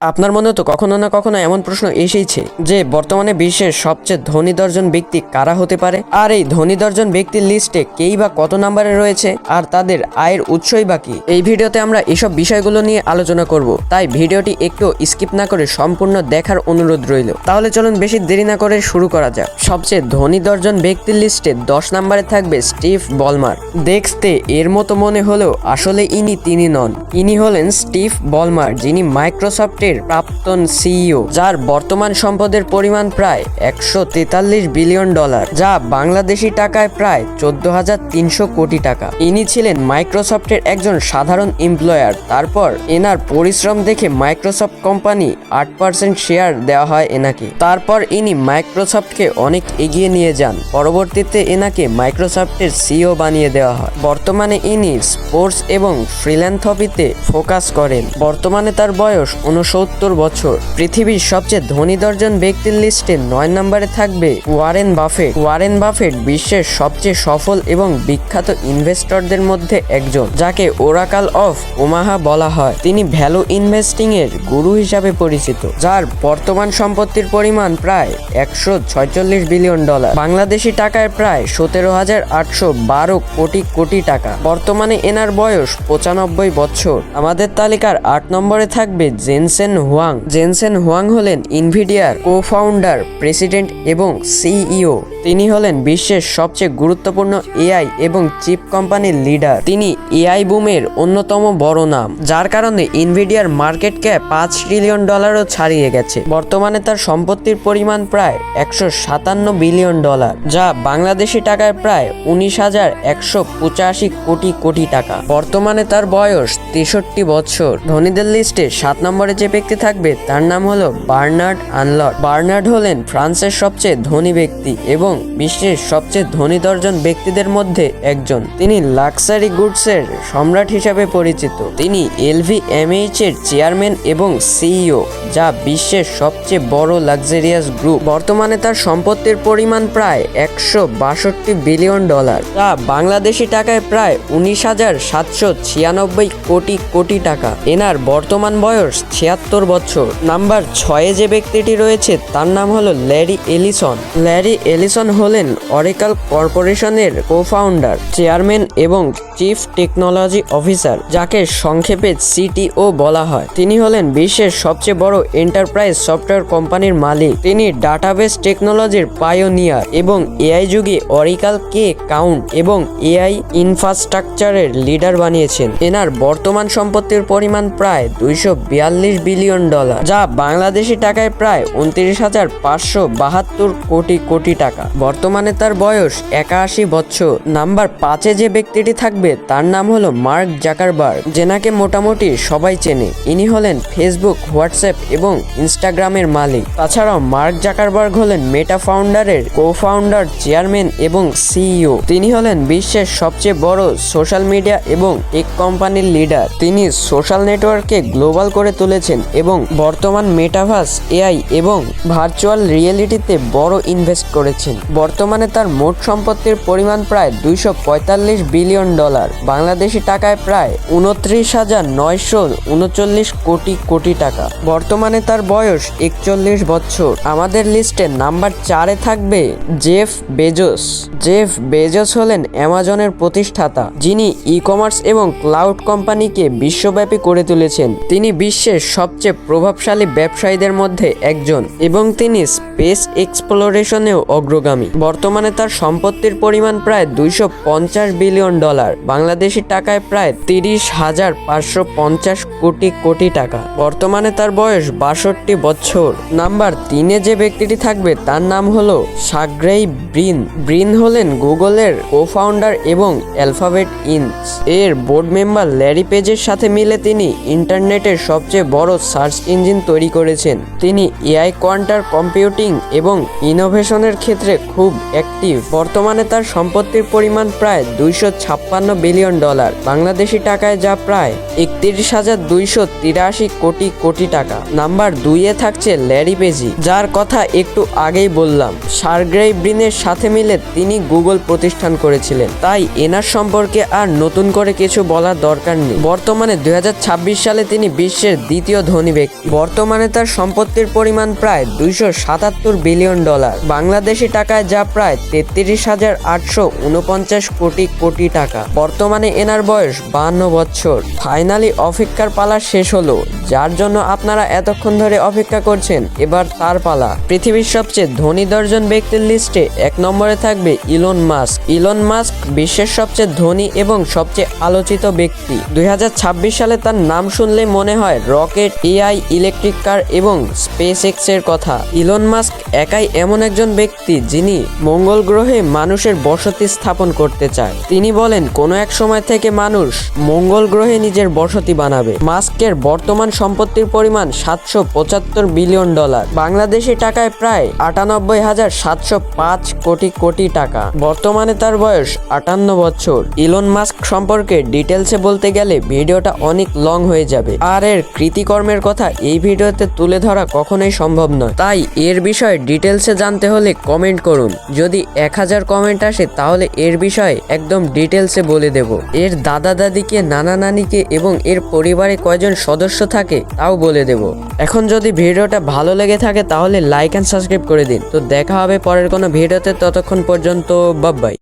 আপনার মনে তো কখনো না কখনো এমন প্রশ্ন এসেইছে যে বর্তমানে বিশ্বের সবচেয়ে ধনী দর্জন ব্যক্তি কারা হতে পারে? আর এই ধনী দর্জন ব্যক্তির লিস্টে কেই বা কত নাম্বারে রয়েছে? আর তাদের আয়ের উৎসই বা কি? এই ভিডিওতে আমরা এসব বিষয়গুলো নিয়ে আলোচনা করব। তাই ভিডিওটি একটু স্কিপ না করে সম্পূর্ণ দেখার অনুরোধ রইল। তাহলে চলুন বেশি দেরি না করে শুরু করা যাক। সবচেয়ে ধনী দর্জন ব্যক্তির লিস্টে দশ নাম্বারে থাকবে স্টিভ বলমার। দেখতে এর মতো মনে হলেও আসলে ইনি তিনি নন। ইনি হলেন স্টিভ বলমার, যিনি মাইক্রোসফটের প্রাক্তন সিইও, যার বর্তমান সম্পদের পরিমাণ প্রায় একশো তেতাল্লিশ বিলিয়ন ডলার, যা বাংলাদেশি টাকায় প্রায় চোদ্দ হাজার তিনশো কোটি টাকা। ইনি ছিলেন মাইক্রোসফটের একজন সাধারণ এমপ্লয়ার। তারপর এনার পরিশ্রম দেখে মাইক্রোসফট কোম্পানি আট পার্সেন্ট শেয়ার দেওয়া হয় এনাকে। তারপর ইনি মাইক্রোসফটকে অনেক এগিয়ে নিয়ে যান। পরবর্তীতে এনাকে মাইক্রোসফটের সিও বানিয়ে দেওয়া হয়। বর্তমানে ইনি স্পোর্টস এবং ফ্রিল্যান্থপিতে ফোকাস করেন। বর্তমানে তার বয়স উনসত্তর বছর। পৃথিবীর সবচেয়ে ধনী দর্জন ব্যক্তির লিস্টে নয় নম্বরে থাকবে ওয়ারেন বাফেট। ওয়ারেন বাফেট বিশ্বের সবচেয়ে সফল এবং বিখ্যাত ইনভেস্টরদের মধ্যে একজন, যাকে ওরাকাল অফ ওমাহা বলা হয়। তিনি ভ্যালু ইনভেস্টিং এর গুরু হিসাবে পরিচিত, যার বর্তমান সম্পত্তির পরিমাণ প্রায় একশো ছয়চল্লিশ বিলিয়ন ডলার। বাংলাদেশি টাকায় প্রায় সতেরো হাজার আটশো বারো কোটি কোটি টাকা। বর্তমানে এনার বয়স পঁচানব্বই বছর। আমাদের তালিকার আট নম্বরে থাকবে জেনসেন হুয়াং। জেনসেন হুয়াং হলেন ইনভিডিয়ার কো ফাউন্ডার প্রেসিডেন্ট এবং সিইও। তিনি হলেন বিশ্বের সবচেয়ে গুরুত্বপূর্ণ এআই এবং চিপ কোম্পানির লিডার। তিনি এআই বুমের অন্যতম বড় নাম, যার কারণে ইনভিডিয়ার মার্কেট ক্যাপ পাঁচ ট্রিলিয়ন ডলারও ছাড়িয়ে গেছে। বর্তমানে তার সম্পত্তির পরিমাণ প্রায় একশো সাতান্ন বিলিয়ন ডলার, যা বাংলাদেশি টাকায় প্রায় উনিশ হাজার একশো পঁচাশি কোটি কোটি টাকা। বর্তমানে তার বয়স তেষট্টি বছর। ধনীদের লিস্টে সাত নম্বরে যে ব্যক্তি থাকবে তার নাম হলো বার্নার্ড আনলট। বার্নার্ড হলেন ফ্রান্সের সবচেয়ে ধনী ব্যক্তি এবং বিশ্বের সবচেয়ে ধনী দর্জন ব্যক্তিদের মধ্যে একজন। তিনি লাক্সারি গুডসের সম্রাট হিসাবে পরিচিত। তিনি এলভি এমএইচ এর চেয়ারম্যান এবং সিইও, যা বিশ্বের সবচেয়ে বড় লাক্সারিয়াস গ্রুপ। বর্তমানে তার সম্পত্তির পরিমাণ প্রায় একশো বাষট্টি বিলিয়ন ডলার, যা বাংলাদেশি টাকায় প্রায় উনিশ হাজার সাতশো ছিয়ানব্বই কোটি কোটি টাকা। এনার বর্তমান বয়স ছিয়াত্তর বছর। নাম্বার ছয়ে যে ব্যক্তিটি রয়েছে, তার নাম হলো ল্যারি এলিসন। ল্যারি এলিসন হলেন অরিকাল কর্পোরেশনের কো ফাউন্ডার চেয়ারম্যান এবং চিফ টেকনোলজি অফিসার, যাকে সংক্ষেপে সিটিও বলা হয়। তিনি হলেন বিশ্বের সবচেয়ে বড় এন্টারপ্রাইজ সফটওয়্যার কোম্পানির মালিক। তিনি ডাটাবেস টেকনোলজির পায়োনিয়ার এবং এআই যুগে অরিকাল কে কাউন্ট এবং এআই ইনফ্রাস্ট্রাকচারের লিডার বানিয়েছেন। এনার বর্তমান সম্পত্তির পরিমাণ প্রায় দুইশো বিয়াল্লিশ বিলিয়ন ডলার যা বাংলাদেশি টাকায় প্রায় উনত্রিশ হাজার পাঁচশো বাহাত্তর কোটি কোটি টাকা। বর্তমানে তার বয়স একাশি বছর। নাম্বার পাঁচে যে ব্যক্তিটি থাকবে, তার নাম হলো মার্ক জাকারবার্গ যেনাকে মোটামুটি সবাই চেনে। ইনি হলেন ফেসবুক, হোয়াটসঅ্যাপ এবং ইনস্টাগ্রামের মালিক। তাছাড়াও মার্ক জাকারবার্গ হলেন মেটা ফাউন্ডারের কো ফাউন্ডার চেয়ারম্যান এবং সিইও। তিনি হলেন বিশ্বের সবচেয়ে বড় সোশ্যাল মিডিয়া এবং এক কোম্পানির লিডার। তিনি সোশ্যাল নেটওয়ার্ককে গ্লোবাল করে তুলেছেন এবং বর্তমান মেটাভার্স এআই এবং ভার্চুয়াল রিয়েলিটিতে বড় ইনভেস্ট করেছেন। বর্তমানে তার মোট সম্পত্তির পরিমাণ প্রায় দুইশো পঁয়তাল্লিশ বিলিয়ন ডলার। বাংলাদেশি টাকায় প্রায় উনত্রিশ হাজার নয়শো উনচল্লিশ কোটি কোটি টাকা। বর্তমানে তার বয়স একচল্লিশ বছর। আমাদের লিস্টে নাম্বার চারে থাকবে জেফ বেজোস জেফ বেজোস হলেন অ্যামাজনের প্রতিষ্ঠাতা, যিনি ই কমার্স এবং ক্লাউড কোম্পানিকে বিশ্বব্যাপী করে তুলেছেন। তিনি বিশ্বের সবচেয়ে প্রভাবশালী ব্যবসায়ীদের মধ্যে একজন এবং তিনি স্পেস এক্সপ্লোরেশনেও অগ্রগামী। বর্তমানে তার সম্পত্তির পরিমাণ প্রায় দুইশো পঞ্চাশ বিলিয়ন ডলার। বাংলাদেশি টাকায় প্রায় তিরিশ হাজার পাঁচশো পঞ্চাশ কোটি কোটি টাকা। বর্তমানে তার বয়স বাষট্টি বছর। নাম্বার তিনে যে ব্যক্তিটি থাকবে তার নাম হলো সাগ্রেই ব্রিন। ব্রিন হলেন গুগলের কো ফাউন্ডার এবং অ্যালফাবেট ইনস এর বোর্ড মেম্বার ল্যারি পেজের সাথে মিলে তিনি ইন্টারনেটের সবচেয়ে বড় সার্চ ইঞ্জিন তৈরি করেছেন। তিনি এআই কোয়ান্টার কম্পিউটিং এবং ইনোভেশনের ক্ষেত্রে খুব অ্যাক্টিভ বর্তমানে তার সম্পত্তির পরিমাণ প্রায় দুইশো ছাপ্পান্ন বিলিয়ন ডলার বাংলাদেশি টাকায় যা প্রায় একত্রিশ হাজার দুইশো তিরাশি কোটি কোটি টাকা। নাম্বার দুইয়ে থাকছে ল্যারি পেজি যার কথা একটু আগেই বললাম, সার্গ্রেই ব্রিনের সাথে মিলে তিনি গুগল প্রতিষ্ঠান করেছিলেন। তাই এনার সম্পর্কে আর নতুন করে কিছু বলার দরকার নেই। বর্তমানে দুই হাজার ছাব্বিশ সালে তিনি বিশ্বের দ্বিতীয় ধনী ব্যক্তি। বর্তমানে তার সম্পত্তির পরিমাণ প্রায় দুইশো সাতাত্তর বিলিয়ন ডলার। বাংলাদেশি টাকায় যা প্রায় তেত্রিশ হাজার আটশো উনপঞ্চাশ কোটি কোটি টাকা। বর্তমানে এনার বয়স বান্ন বছর। ফাইনালি অপেক্ষার পালা শেষ হলো। যার জন্য আপনারা এতক্ষণ ধরে অপেক্ষা করছেন, এবার তার পালা। পৃথিবীর সবচেয়ে ধনী দশজন ব্যক্তির লিস্টে এক নম্বরে থাকবে ইলন মাস্ক। ইলন মাস্ক বিশ্বের সবচেয়ে ধনী এবং সবচেয়ে আলোচিত ব্যক্তি। দুই হাজার ছাব্বিশ সালে তার নাম শুনলে মনে হয় রকেট এআই, ইলেকট্রিক কার এবং স্পেস এক্সের কথা। ইলন মাস্ক একাই এমন একজন ব্যক্তি যিনি মঙ্গল গ্রহে মানুষের বসতি স্থাপন করতে চায়। তিনি বলেন, কোনো এক সময় থেকে মানুষ মঙ্গল গ্রহে নিজের বসতি বানাবে। মাস্কের বর্তমান সম্পত্তির পরিমাণ সাতশো পঁচাত্তর বিলিয়ন ডলার। বাংলাদেশি টাকায় প্রায় আটানব্বই হাজার সাতশো পাঁচ কোটি কোটি টাকা। বর্তমানে তার বয়স আটান্ন বছর। ইলন মাস্ক সম্পর্কে ডিটেলসে বলতে গেলে ভিডিওটা অনেক লং হয়ে যাবে। আর এর কৃতিকর্মের কথা এই ভিডিওতে তুলে ধরা কখনোই সম্ভব নয়। তাই এর বিষয়ে ডিটেলসে জানতে হলে কমেন্ট করুন। যদি এক হাজার কমেন্ট আসে, তাহলে এর বিষয়ে একদম ডিটেলসে বলে দেব। এর দাদা দাদিকে, নানা নানিকে এবং এর পরিবারে কয়জন সদস্য থাকে, তাও বলে দেব। এখন যদি ভিডিওটা ভালো লেগে থাকে, তাহলে লাইক অ্যান্ড সাবস্ক্রাইব করে দিন। তো দেখা হবে পরের কোনো ভিডিওতে। ততক্ষণ পর্যন্ত বাবাই